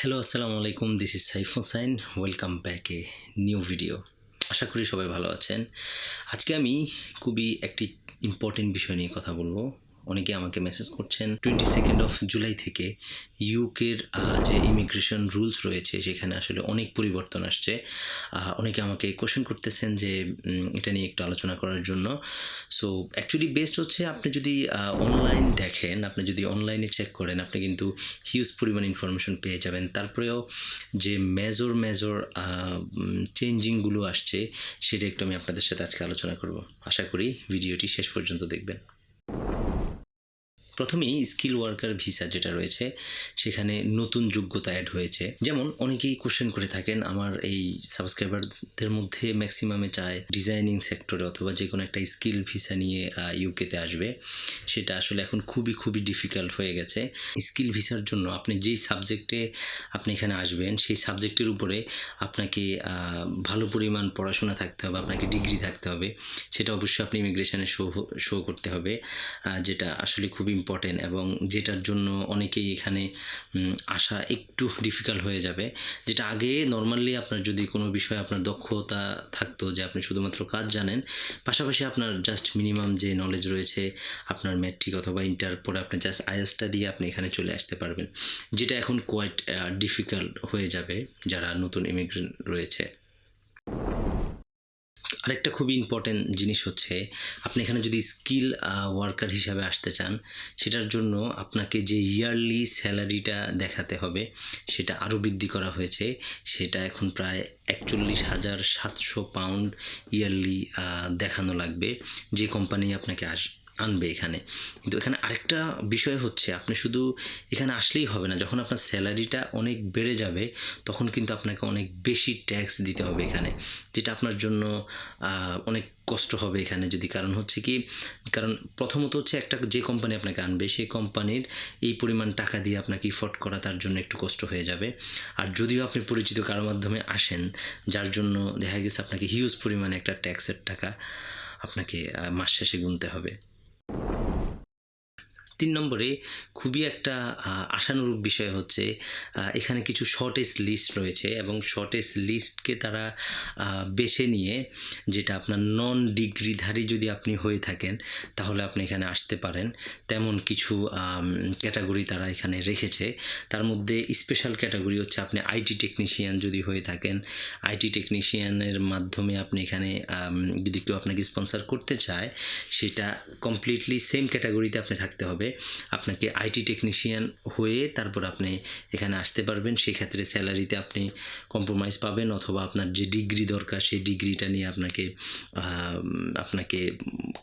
Hello আসসালামু আলাইকুম this is Saif Hossain welcome back a new video আশা করি সবাই ভালো আছেন। আজকে আমি খুবই একটি ইম্পর্টেন্ট বিষয় নিয়ে কথা বলব। অনেকে আমাকে মেসেজ করছেন টোয়েন্টি সেকেন্ড অফ জুলাই থেকে ইউকের যে ইমিগ্রেশন রুলস রয়েছে, সেখানে আসলে অনেক পরিবর্তন আসছে। অনেকে আমাকে কোশ্চেন করতেছেন যে এটা নিয়ে একটু আলোচনা করার জন্য। সো অ্যাকচুয়ালি বেস্ট হচ্ছে আপনি যদি অনলাইন দেখেন, আপনি যদি অনলাইনে চেক করেন, আপনি কিন্তু হিউজ পরিমাণ ইনফরমেশন পেয়ে যাবেন। তারপরেও যে মেজর মেজর চেঞ্জিংগুলো আসছে, সেটা একটু আমি আপনাদের সাথে আজকে আলোচনা করব। আশা করি ভিডিওটি শেষ পর্যন্ত দেখবেন। প্রথমেই স্কিল ওয়ার্কার ভিসা যেটা রয়েছে, সেখানে নতুন যোগ্যতা অ্যাড হয়েছে। যেমন অনেকেই কোশ্চেন করে থাকেন, আমার এই সাবস্ক্রাইবারদের মধ্যে ম্যাক্সিমামে চায় ডিজাইনিং সেক্টরে অথবা যে কোনো একটা স্কিল ভিসা নিয়ে ইউকেতে আসবে। সেটা আসলে এখন খুবই খুবই ডিফিকাল্ট হয়ে গেছে। স্কিল ভিসার জন্য আপনি যেই সাবজেক্টে আপনি এখানে আসবেন, সেই সাবজেক্টের উপরে আপনাকে ভালো পরিমাণ পড়াশোনা থাকতে হবে, আপনাকে ডিগ্রি থাকতে হবে। সেটা অবশ্যই আপনি ইমিগ্রেশনে শো শো করতে হবে যেটা আসলে খুব ইম্পর্টেন্ট এবং যেটার জন্য অনেকেই এখানে আসা একটু ডিফিকাল্ট হয়ে যাবে। যেটা আগে নর্মালি আপনার যদি কোনো বিষয়ে আপনার দক্ষতা থাকতো যে আপনি শুধুমাত্র কাজ জানেন, পাশাপাশি আপনার জাস্ট মিনিমাম যে নলেজ রয়েছে, আপনার ম্যাট্রিক অথবা ইন্টার পরে আপনি জাস্ট আইএসটা দিয়ে আপনি এখানে চলে আসতে পারবেন। যেটা এখন কোয়াইট ডিফিকাল্ট হয়ে যাবে যারা নতুন ইমিগ্রেন্ট রয়েছে। আরেকটা খুবই ইম্পর্টেন্ট জিনিস হচ্ছে, আপনি এখানে যদি স্কিল ওয়ার্কার হিসাবে আসতে চান, সেটার জন্য আপনাকে যে ইয়ারলি স্যালারিটা দেখাতে হবে, সেটা আরও বৃদ্ধি করা হয়েছে। সেটা এখন প্রায় একচল্লিশ হাজার সাতশো পাউন্ড ইয়ারলি দেখানো লাগবে। যে কোম্পানি আপনাকে আস আনবে এখানে। কিন্তু এখানে আরেকটা বিষয় হচ্ছে, আপনি শুধু এখানে আসলেই হবে না, যখন আপনার স্যালারিটা অনেক বেড়ে যাবে, তখন কিন্তু আপনাকে অনেক বেশি ট্যাক্স দিতে হবে এখানে, যেটা আপনার জন্য অনেক কষ্ট হবে এখানে। যদি কারণ হচ্ছে কি, কারণ প্রথমত হচ্ছে একটা যে কোম্পানি আপনাকে আনবে, সেই কোম্পানির এই পরিমাণ টাকা দিয়ে আপনাকে ইফোর্ড করা তার জন্য একটু কষ্ট হয়ে যাবে। আর যদিও আপনি পরিচিত কারও মাধ্যমে আসেন, যার জন্য দেখা গেছে আপনাকে হিউজ পরিমাণে একটা ট্যাক্সের টাকা আপনাকে মাস শেষে গুনতে হবে। তিন নম্বরে খুবই একটা আশানুরূপ বিষয় হচ্ছে এখানে কিছু শর্টেজ লিস্ট রয়েছে এবং শর্টেজ লিস্টকে তারা বেছে নিয়ে যেটা আপনার নন ডিগ্রিধারী যদি আপনি হয়ে থাকেন, তাহলে আপনি এখানে আসতে পারেন। তেমন কিছু ক্যাটাগরি তারা এখানে রেখেছে। তার মধ্যে স্পেশাল ক্যাটাগরি হচ্ছে আপনি আইটি টেকনিশিয়ান যদি হয়ে থাকেন আইটি টেকনিশিয়ানের মাধ্যমে আপনি এখানে যদি কেউ আপনাকে স্পন্সর করতে চায়, সেটা কমপ্লিটলি সেম ক্যাটাগরিতে আপনি থাকতে হবে। আপনাকে আইটি টেকনিশিয়ান হয়ে তারপর আপনি এখানে আসতে পারবেন। সেক্ষেত্রে স্যালারিতে আপনি কম্প্রোমাইজ পাবেন অথবা আপনার যে ডিগ্রি দরকার, সেই ডিগ্রিটা নিয়ে আপনাকে আপনাকে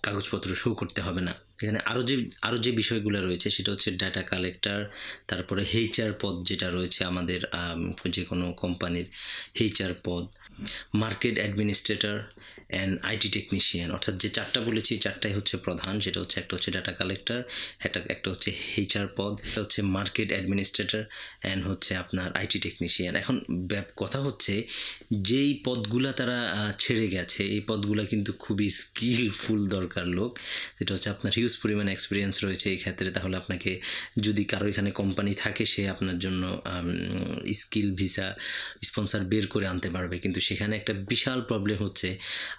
কাগজপত্র শো করতে হবে না। এখানে আরও যে আরও যে বিষয়গুলো রয়েছে সেটা হচ্ছে ডাটা কালেক্টর তারপরে হেইচার পদ যেটা রয়েছে আমাদের যে কোনো কোম্পানির হেইচআর পদ market administrator and IT technician অর্থাৎ যে চারটা বলেছি চারটাই হচ্ছে প্রধান। সেটা হচ্ছে, একটা হচ্ছে ডাটা কালেক্টর একটা একটা হচ্ছে হেইচআর পদ, একটা হচ্ছে মার্কেট অ্যাডমিনিস্ট্রেটর অ্যান্ড হচ্ছে আপনার আইটি টেকনিশিয়ান এখন কথা হচ্ছে, যেই পদগুলা তারা ছেড়ে গেছে, এই পদগুলা কিন্তু খুবই স্কিলফুল দরকার লোক। যেটা হচ্ছে আপনার হিউজ পরিমাণ এক্সপিরিয়েন্স রয়েছে এই ক্ষেত্রে, তাহলে আপনাকে যদি কারও এখানে কোম্পানি থাকে, সে আপনার জন্য স্কিল ভিসা স্পন্সর বের করে আনতে পারবে। কিন্তু সেখানে একটা বিশাল প্রবলেম হচ্ছে।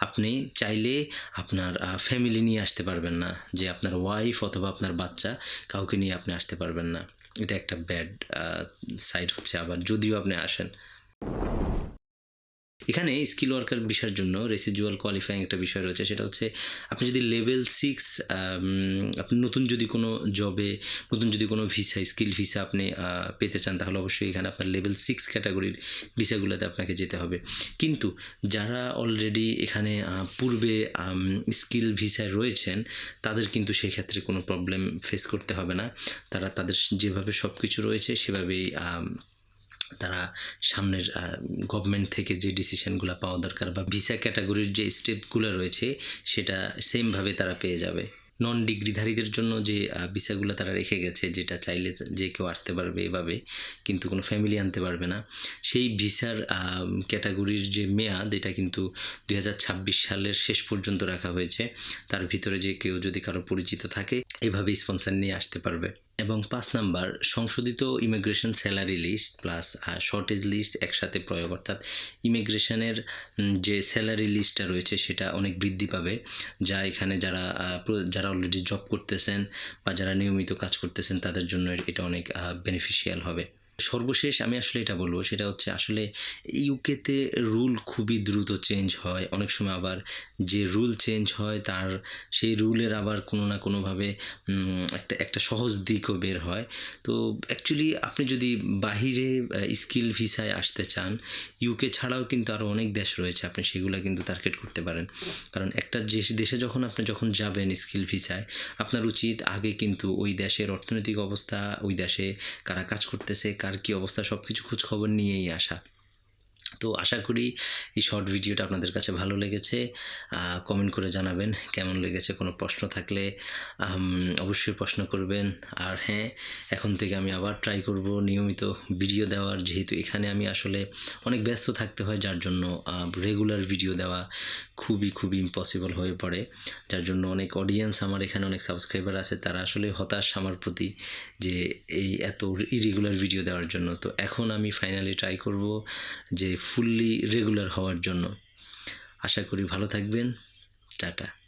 আপনি চাইলে আপনার ফ্যামিলি নিয়ে আসতে পারবেন না যে আপনার ওয়াইফ অথবা আপনার বাচ্চা কাউকে নিয়ে আপনি আসতে পারবেন না। এটা একটা ব্যাড সাইড হচ্ছে আবার যদিও আপনি আসেন। এখানে স্কিল ওয়ার্কার বিষয়ের জন্য রেসিজুয়াল কোয়ালিফাইং একটা বিষয় রয়েছে, সেটা হচ্ছে আপনি যদি লেভেল সিক্স আপনি নতুন যদি কোনো জবে নতুন যদি কোনো ভিসা স্কিল ভিসা আপনি পেতে চান, তাহলে অবশ্যই এখানে আপনার লেভেল সিক্স ক্যাটাগরির ভিসাগুলোতে আপনাকে যেতে হবে। কিন্তু যারা অলরেডি এখানে পূর্বে স্কিল ভিসায় রয়েছেন, তাদের কিন্তু সেই ক্ষেত্রে কোনো প্রবলেম ফেস করতে হবে না। তারা তাদের যেভাবে সব কিছু রয়েছে, সেভাবেই তারা সামনের গভর্নমেন্ট থেকে যে ডিসিশনগুলো পাওয়া দরকার বা ভিসা ক্যাটাগরির যে স্টেপগুলো রয়েছে, সেটা সেমভাবে তারা পেয়ে যাবে। নন ডিগ্রিধারীদের জন্য যে ভিসাগুলো তারা রেখে গেছে, যেটা চাইলে যে কেউ আসতে পারবে এভাবে, কিন্তু কোনো ফ্যামিলি আনতে পারবে না। সেই ভিসার ক্যাটাগরির যে মেয়াদ, এটা কিন্তু দু হাজার ছাব্বিশ সালের শেষ পর্যন্ত রাখা হয়েছে। তার ভিতরে যে কেউ যদি কারও পরিচিত থাকে, এভাবে স্পন্সার নিয়ে আসতে পারবে। এবং পাঁচ নাম্বার, সংশোধিত immigration salary list plus shortage list একসাথে প্রয়োগ। অর্থাৎ ইমিগ্রেশনের যে স্যালারি লিস্টটা রয়েছে সেটা অনেক বৃদ্ধি পাবে। যা এখানে যারা যারা অলরেডি জব করতেছেন বা যারা নিয়মিত কাজ করতেছেন তাদের জন্য এটা অনেক বেনিফিশিয়াল হবে। সর্বশেষ আমি আসলে এটা বলব, সেটা হচ্ছে আসলে ইউকেতে রুল খুবই দ্রুত চেঞ্জ হয়। অনেক সময় আবার যে রুল চেঞ্জ হয়, তার সেই রুলের আবার কোনো না কোনোভাবে একটা একটা সহজ দিকও বের হয়। তো অ্যাকচুয়ালি আপনি যদি বাহিরে স্কিল ভিসায় আসতে চান ইউকে ছাড়াও কিন্তু আরও অনেক দেশ রয়েছে, আপনি সেগুলো কিন্তু টার্গেট করতে পারেন। কারণ একটা যে দেশে যখন আপনি যখন যাবেন স্কিল ভিসায় আপনার উচিত আগে কিন্তু ওই দেশের অর্থনৈতিক অবস্থা, ওই দেশে কারা কাজ করতেছে কার কী অবস্থা সব কিছু খোঁজ খবর নিয়েই আসা। তো আশা করি এই শর্ট ভিডিওটা আপনাদের কাছে ভালো লেগেছে। কমেন্ট করে জানাবেন কেমন লেগেছে, কোনো প্রশ্ন থাকলে অবশ্যই প্রশ্ন করবেন। আর হ্যাঁ এখন থেকে আমি আবার ট্রাই করব নিয়মিত ভিডিও দেওয়ার। যেহেতু এখানে আমি আসলে অনেক ব্যস্ত থাকতে হয়, যার জন্য রেগুলার ভিডিও দেওয়া খুবই খুবই ইম্পসিবল হয়ে পড়ে। যার জন্য অনেক অডিয়েন্স আমার এখানে অনেক সাবস্ক্রাইবার আছে, তারা আসলে হতাশ আমার প্রতি যে এই এত ইরেগুলার ভিডিও দেওয়ার জন্য। তো এখন আমি ফাইনালি ট্রাই করব যে ফুললি রেগুলার হওয়ার জন্য। আশা করি ভালো থাকবেন। টাটা।